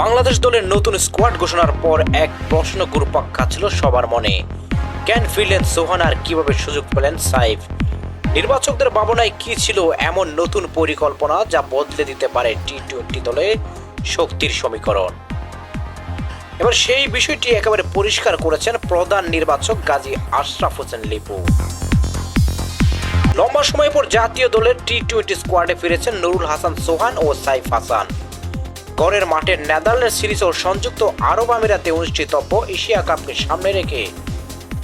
বাংলাদেশ দলের নতুন স্কোয়াড ঘোষণার পর এক প্রশ্ন ঘুরপাক খাচ্ছিল সবার মনে। ক্যান ফিরলেন সোহান আর কীভাবে সুযোগ পেলেন সাইফ? নির্বাচকদের ভাবনায় কি ছিল এমন নতুন পরিকল্পনা যা বদলে দিতে পারে টি টোয়েন্টি দলে শক্তির সমীকরণ? এবার সেই বিষয়টি একেবারে পরিষ্কার করেছেন প্রধান নির্বাচক গাজী আশরাফ হোসেন লিপু। লম্বা সময় পর জাতীয় দলের টি টোয়েন্টি স্কোয়াডে ফিরেছেন নুরুল হাসান সোহান ও সাইফ হাসান। গড়ের মাঠে নেদারল্যান্ড সিরিজ ও সংযুক্ত আরব আমিরাতে অনুষ্ঠিতব্য এশিয়া কাপকে সামনে রেখে।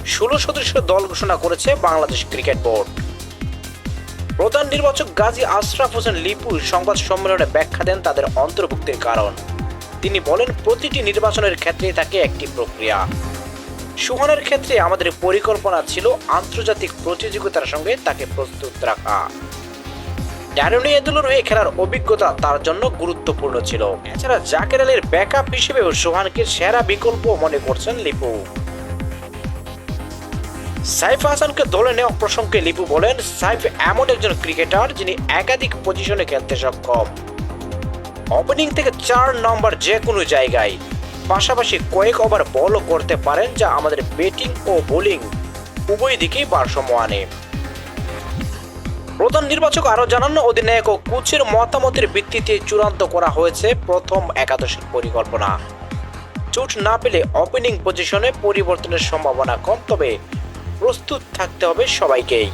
ষোলো সদস্য দল ঘোষণা করেছে বাংলাদেশ ক্রিকেট বোর্ড। প্রধান নির্বাচক গাজী আশরাফ হোসেন লিপু সংবাদ সম্মেলনে ব্যাখ্যা দেন তাদের অন্তর্ভুক্তির কারণ। তিনি বলেন, প্রতিটি নির্বাচনের ক্ষেত্রেই থাকে একটি প্রক্রিয়া। সুহানের ক্ষেত্রে আমাদের পরিকল্পনা ছিল আন্তর্জাতিক প্রতিযোগিতার সঙ্গে তাকে প্রস্তুত রাখা। ড্যারনি এদুলোর হয়ে খেলার অভিজ্ঞতা তার জন্য গুরুত্বপূর্ণ ছিল। এছাড়া জাকের আলীর ব্যাকআপ হিসেবেও সোহানকে সেরা বিকল্প মনে করছেন লিপু। সাইফ হাসানকে দলে নেওয়া প্রসঙ্গে লিপু বলেন, সাইফ এমন একজন ক্রিকেটার যিনি একাধিক পজিশনে খেলতে সক্ষম। ওপেনিং থেকে চার নম্বর যে কোনো জায়গায়। পাশাপাশি কয়েক ওভার বলও করতে পারেন যা আমাদের ব্যাটিং ও বোলিং উভয় দিকেই ভারসাম্য আনে। প্রধান নির্বাচক আরও জানান, অধিনায়ক ও কোচের মতামতের ভিত্তিতে চূড়ান্ত করা হয়েছে প্রথম একাদশের পরিকল্পনা। চোট না পেলে ওপেনিং পজিশনে পরিবর্তনের সম্ভাবনা কম, তবে প্রস্তুত থাকতে হবে সবাইকেই।